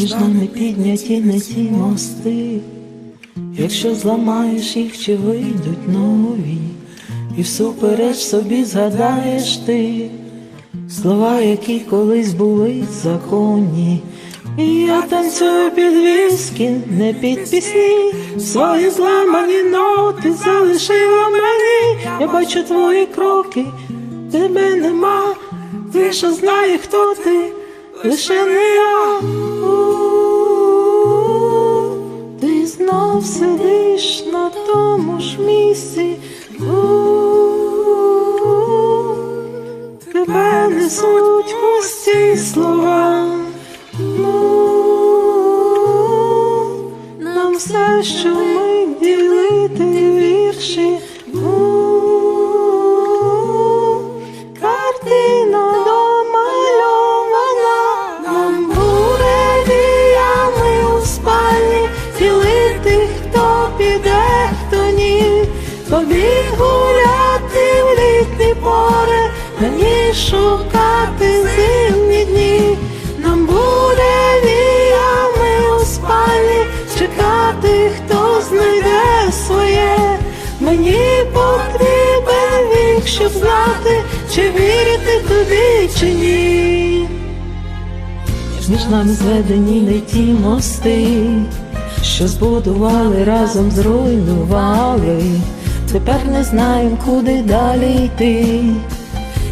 між нами підняті не ті мости, якщо зламаєш їх, чи вийдуть нові, і всупереч собі згадаєш ти слова, які колись були законні. І я танцюю під віскі, не під пісні, свої зламані ноти залишила мені. Я бачу твої кроки, тебе нема, лише знає, хто ти, лише не я. Ти знов сидиш на тому ж місці. Тебе несуть пусті слова. Ну, нам все, що ми ділити вірші. Ділити, хто піде, хто ні. Тобі гуляти в літні пори, мені шукати зимні дні. Нам буде віями у спальні чекати, хто знайде своє. Мені потрібен вік, щоб знати, чи вірити тобі, чи ні. Між нами зведені не ті мости, що збудували разом зруйнували. Тепер не знаємо, куди далі йти.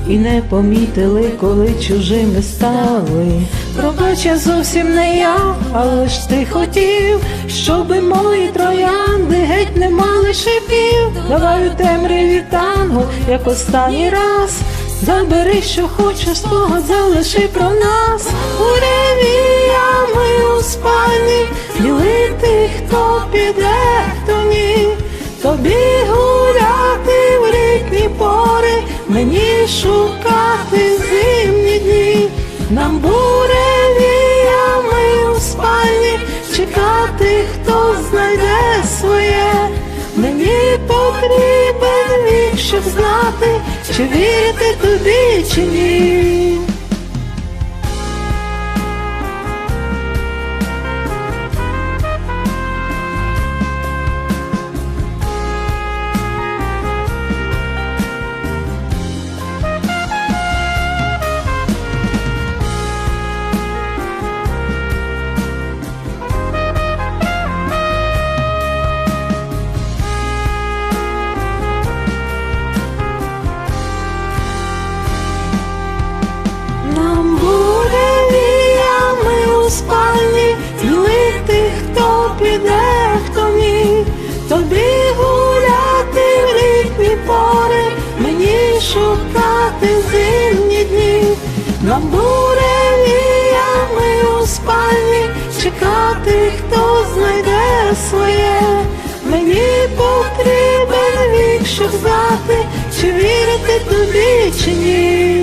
І не помітили, коли чужими стали. Пробач, я зовсім не я, але ж ти хотів, щоби мої троянди геть не мали шипів. Давай у темряві танго, як останній раз. Забери, що хочеш, спогад залиши про нас. Уревіями у спальні, ділити, хто піде, хто ні. Тобі гуляти в літні пори, мені шукати зимні дні, нам буревіями у спальні чекати, хто знайде своє. Мені потрібен вік, щоб знати, чи вірити тобі, чи ні. Нам буде віями у спальні чекати, хто знайде своє. Мені потрібен вік, щоб знати, чи вірити тобі, чи ні.